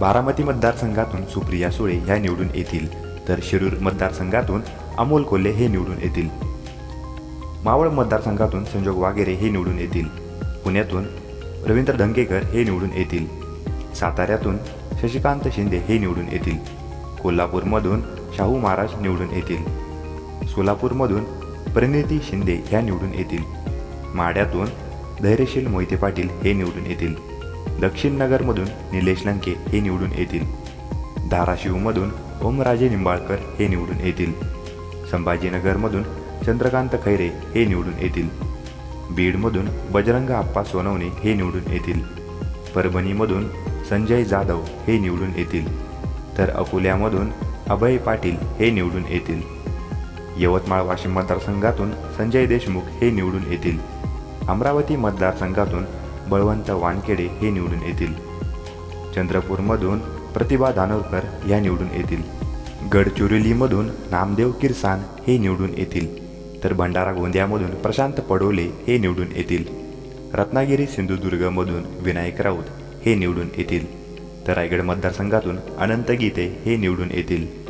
बारामती मतदारसंघातून सुप्रिया सुळे ह्या निवडून येतील तर शिरूर मतदारसंघातून अमोल कोल्हे हे निवडून येतील. मावळ मतदारसंघातून संजोग वागेरे हे निवडून येतील. पुण्यातून रवींद्र धंगेकर हे निवडून येतील. साताऱ्यातून शशिकांत शिंदे हे निवडून येतील. कोल्हापूरमधून शाहू महाराज निवडून येतील. सोलापूरमधून परिणिती शिंदे ह्या निवडून येतील. माड्यातून धैर्यशील मोहिते पाटील हे निवडून येतील. दक्षिण नगरमधून निलेश लंके हे निवडून येतील. धाराशिवमधून ओमराजे निंबाळकर हे निवडून येतील. संभाजीनगरमधून चंद्रकांत खैरे हे निवडून येतील. बीडमधून बजरंग आप्पा सोनवणे हे निवडून येतील. परभणीमधून संजय जाधव हे निवडून येतील. तर अकोल्यामधून अभय पाटील हे निवडून येतील. यवतमाळ वाशिम मतदारसंघातून संजय देशमुख हे निवडून येतील. अमरावती मतदारसंघातून बळवंत वानखेडे हे निवडून येतील. चंद्रपूरमधून प्रतिभा दानोरकर ह्या निवडून येतील. गडचिरोलीमधून नामदेव किरसान हे निवडून येतील. तर भंडारा गोंदियामधून प्रशांत पडोले हे निवडून येतील. रत्नागिरी सिंधुदुर्गमधून विनायक राऊत हे निवडून येतील. तर रायगड मतदारसंघातून अनंत गीते हे निवडून येतील.